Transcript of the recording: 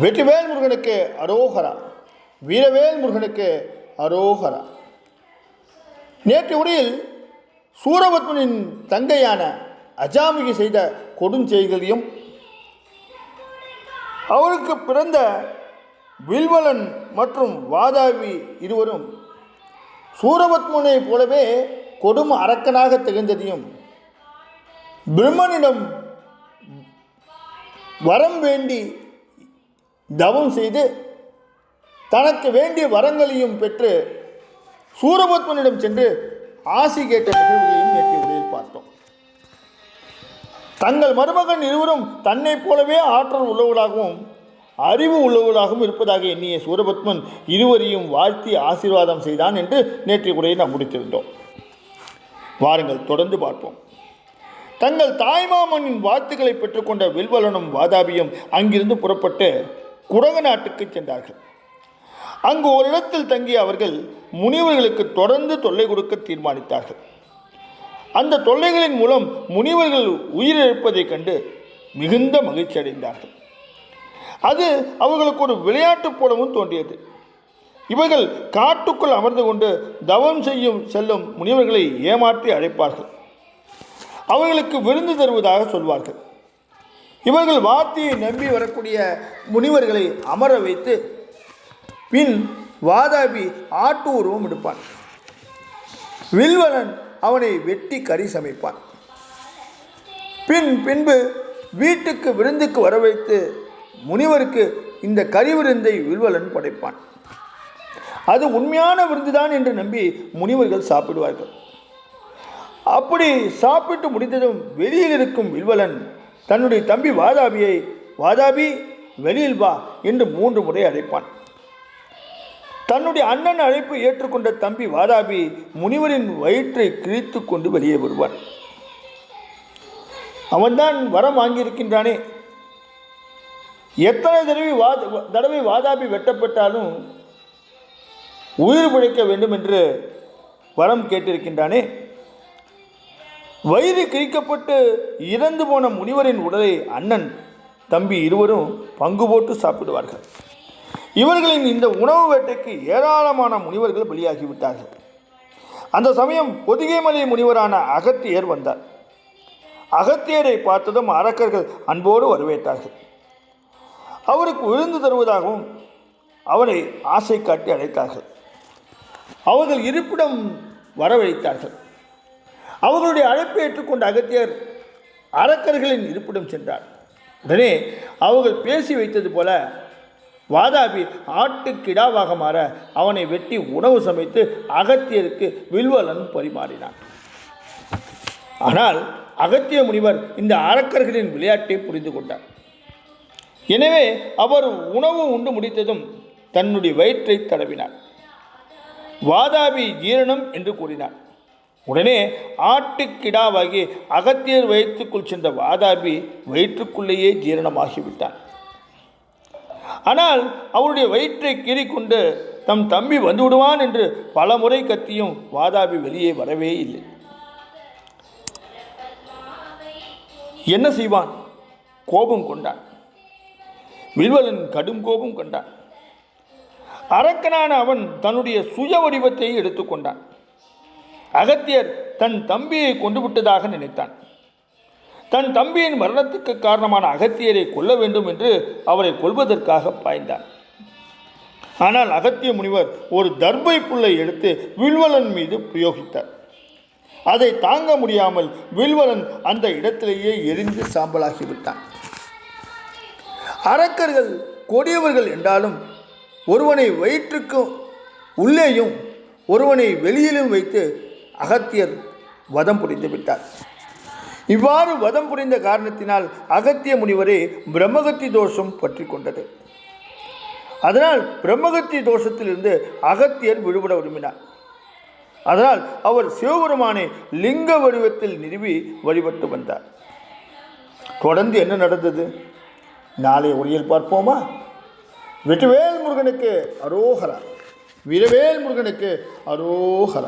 வெற்றிவேல் முருகனுக்கு அரோகரா. வீரவேல் முருகனுக்கு அரோகரா. நேற்று உரையில் சூரபத்மனின் தங்கையான அஜாமிகை செய்த கொடுஞ்செய்களையும் அவருக்கு பிறந்த வில்வலன் மற்றும் வாதாவி இருவரும் சூரபத்மனை போலவே கொடும் அரக்கனாக திகழ்ந்ததையும் பிரம்மனிடம் வரம் வேண்டி தவம் செய்து தனக்கு வேண்டிய வரங்களையும் பெற்று சூரபத்மனிடம் சென்று ஆசி கேட்ட நிகழ்வுகளையும் நேற்றைய உரையில் பார்த்தோம். தங்கள் மருமகன் இருவரும் தன்னைப் போலவே ஆற்றல் உள்ளவர்களாகவும் அறிவு உள்ளவர்களாகவும் இருப்பதாக எண்ணிய சூரபத்மன் இருவரையும் வாழ்த்தி ஆசீர்வாதம் செய்தான் என்று நேற்றைய உரையை நாம் முடித்திருந்தோம். வாருங்கள் தொடர்ந்து பார்ப்போம். தங்கள் தாய்மாமனின் வாழ்த்துக்களை பெற்றுக்கொண்ட வில்வலனும் வாதாபியும் அங்கிருந்து புறப்பட்டு குரக நாட்டுக்கு சென்றார்கள். அங்கு ஒரு இடத்தில் தங்கிய அவர்கள் முனிவர்களுக்கு தொடர்ந்து தொல்லை கொடுக்க தீர்மானித்தார்கள். அந்த தொல்லைகளின் மூலம் முனிவர்கள் உயிரிழப்பதைக் கண்டு மிகுந்த மகிழ்ச்சி அடைந்தார்கள். அது அவர்களுக்கு ஒரு விளையாட்டு போலவும் தோன்றியது. இவர்கள் காட்டுக்குள் அமர்ந்து கொண்டு தவம் செய்யும் செல்லும் முனிவர்களை ஏமாற்றி அழைப்பார்கள். அவர்களுக்கு விருந்து தருவதாக சொல்வார்கள். இவர்கள் வார்த்தையை நம்பி வரக்கூடிய முனிவர்களை அமர வைத்து பின் வாதாபி ஆட்டு உருவம் எடுப்பான். வில்வலன் அவனை வெட்டி கறி சமைப்பான். பின் பின்பு வீட்டுக்கு விருந்துக்கு வர வைத்து முனிவருக்கு இந்த கறி விருந்தை வில்வலன் படைப்பான். அது உண்மையான விருந்துதான் என்று நம்பி முனிவர்கள் சாப்பிடுவார்கள். அப்படி சாப்பிட்டு முடிந்ததும் வெளியில் இருக்கும் வில்வலன் தன்னுடைய தம்பி வாதாபியை வாதாபி வெளியில் வா என்று மூன்று முறை அழைப்பான். தன்னுடைய அண்ணன் அழைப்பு ஏற்றுக்கொண்ட தம்பி வாதாபி முனிவரின் வயிற்றை கிழித்து கொண்டு வெளியே வருவான். அவன்தான் வரம் வாங்கியிருக்கின்றானே. எத்தனை தடவை வாத தடவை வாதாபி வெட்டப்பட்டாலும் உயிர் பிழைக்க வேண்டும் என்று வரம் கேட்டிருக்கின்றானே. வயிறு கிழிக்கப்பட்டு இறந்து போன முனிவரின் உடலை அண்ணன் தம்பி இருவரும் பங்கு போட்டு சாப்பிடுவார்கள். இவர்களின் இந்த உணவு வேட்டைக்கு ஏராளமான முனிவர்கள் பலியாகிவிட்டார்கள். அந்த சமயம் பொதிகைமலை முனிவரான அகத்தியர் வந்தார். அகத்தியரை பார்த்ததும் அரக்கர்கள் அன்போடு வரவேற்றார்கள். அவருக்கு விழுந்து தருவதாகவும் அவனை ஆசை காட்டி அழைத்தார்கள். அவர்கள் இருப்பிடம் வரவழைத்தார்கள். அவர்களுடைய அழைப்பை ஏற்றுக்கொண்ட அகத்தியர் அரக்கர்களின் இருப்பிடம் சென்றார். உடனே அவர்கள் பேசி வைத்தது போல வாதாபி ஆட்டுக்கிடாவாக மாற அவனை வெட்டி உணவு சமைத்து அகத்தியருக்கு வில்வலன் பரிமாறினான். ஆனால் அகத்திய முனிவர் இந்த அரக்கர்களின் விளையாட்டை புரிந்து கொண்டார். எனவே அவர் உணவு உண்டு முடித்ததும் தன்னுடைய வயிற்றை தடவினார். வாதாபி ஜீரணம் என்று கூறினார். உடனே ஆட்டுக்கிடாவாகி அகத்தியர் வயிற்றுக்குள் சென்ற வாதாபி வயிற்றுக்குள்ளேயே ஜீரணமாகிவிட்டான். ஆனால் அவருடைய வயிற்றை கீறிக்கொண்டு தம் தம்பி வந்து விடுவான் என்று பல முறை கத்தியும் வாதாபி வெளியே வரவே இல்லை. என்ன செய்வான்? கோபம் கொண்டான். வில்வலன் கடும் கோபம் கொண்டான். அரக்கனான அவன் தன்னுடைய சுய வடிவத்தை எடுத்துக்கொண்டான். அகத்தியர் தன் தம்பியை கொண்டு விட்டதாக நினைத்தான். தன் தம்பியின் மரணத்துக்கு காரணமான அகத்தியரை கொல்ல வேண்டும் என்று அவரை கொல்வதற்காக பாய்ந்தான். ஆனால் அகத்திய முனிவர் ஒரு தர்பை புல்லை எடுத்து வில்வலன் மீது பிரயோகித்தார். அதை தாங்க முடியாமல் வில்வலன் அந்த இடத்திலேயே எரிந்து சாம்பலாகிவிட்டான் அரக்கர்கள் கொடியவர்கள் என்றாலும் ஒருவனை வயிற்றுக்கும் உள்ளேயும் ஒருவனை வெளியிலும் வைத்து அகத்தியர் வதம் புரிந்து விட்டார். இவ்வாறு வதம் புரிந்த காரணத்தினால் அகத்திய முனிவரே பிரம்மகத்தி தோஷம் பற்றி கொண்டது. அதனால் பிரம்மகத்தி தோஷத்திலிருந்து அகத்தியர் விடுபட விரும்பினார். அதனால் அவர் சிவபெருமானை லிங்க வடிவத்தில் நிறுவி வழிபட்டு வந்தார். தொடர்ந்து என்ன நடந்தது? நாளை உரையில் பார்ப்போமா? வெற்றிவேல் முருகனுக்கு அரோகரா. வீரவேல் முருகனுக்கு அரோகரா.